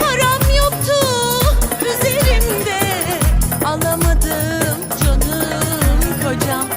Param yoktu üzerimde Alamadım canım kocam.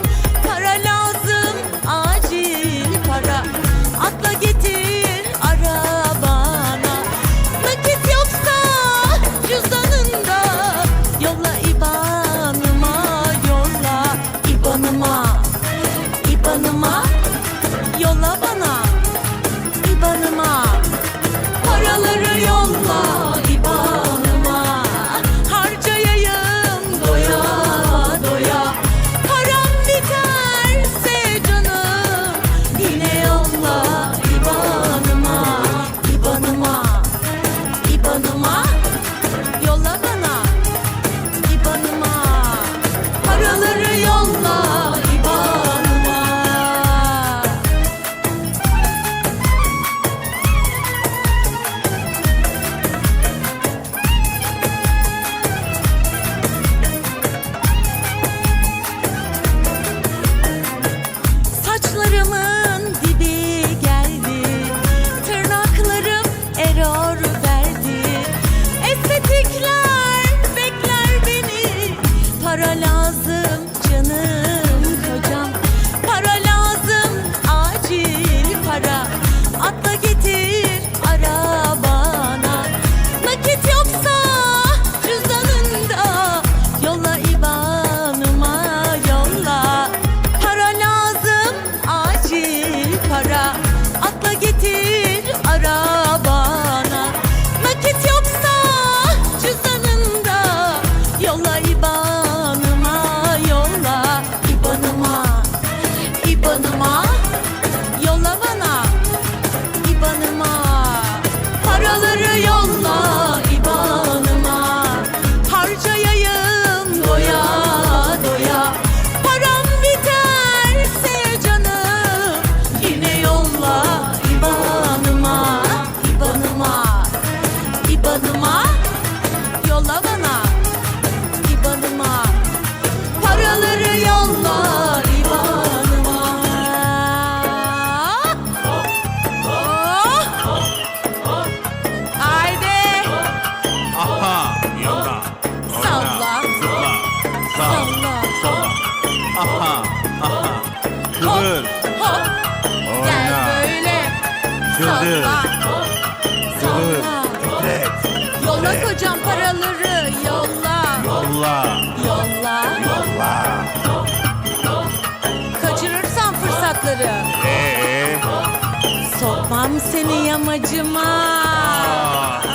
para lazım canım. Güldür. Güldür. Titrek. Yolla kocam paraları. Yolla. Yolla. Yolla. Yolla. Kaçırırsan fırsatları. Ee? Sokmam seni yamacıma. Aa.